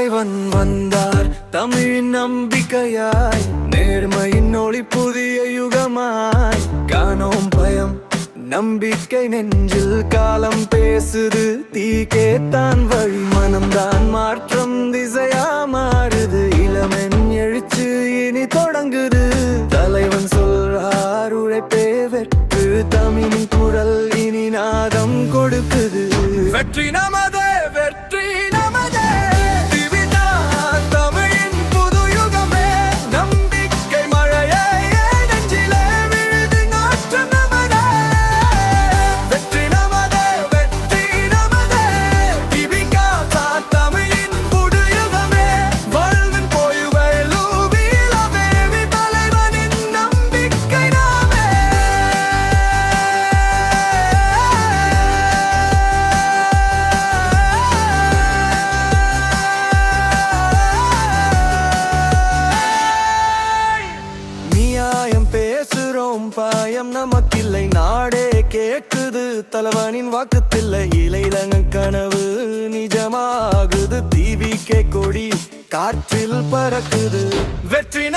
தலைவன் வந்தார். தமிழ் நம்பிக்கையாய் நேர்மையின் ஒளி புதிய யுகமாய். காணோம் பயம் நம்பிக்கை நெஞ்சில் காலம் பேசுது. தீக்கேத்தான் வழி மனம்தான் மாற்றம் திசையா மாறுது. இளமன் எழுச்சு இனி தொடங்குது. தலைவன் சொல்றார் உழைப்பே வெற்று. தமிழின் குரல் இனி நாதம் கொடுக்குது. வெற்றி நமது பாயம் நமக்கில்லை. நாடே கேட்குது. தலைவனின் வாக்குத்தில்லை. இலைலங்க கனவு நிஜமாகுது. தீவிக்கே கொடி காற்றில் பறக்குது. வெற்றி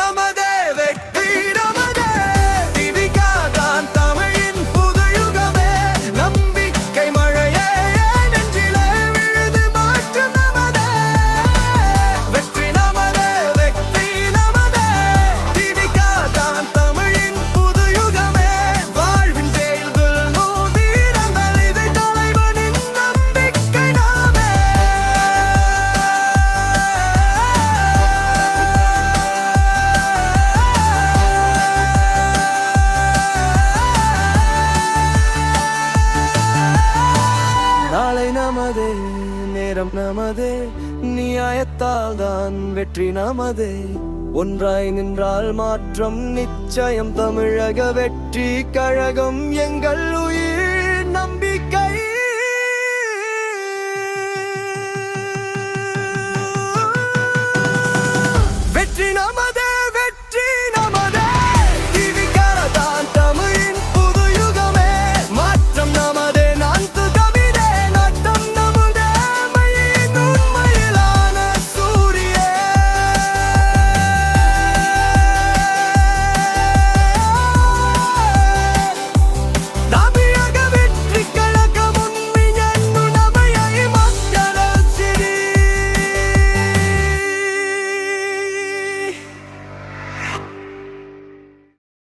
நமதே நேரம் நமதே. நியாயத்தால் தான் வெற்றி நமதே. ஒன்றாய் நின்றால் மாற்றம் நிச்சயம். தமிழக வெற்றி கழகம் எங்கள் உயிர்.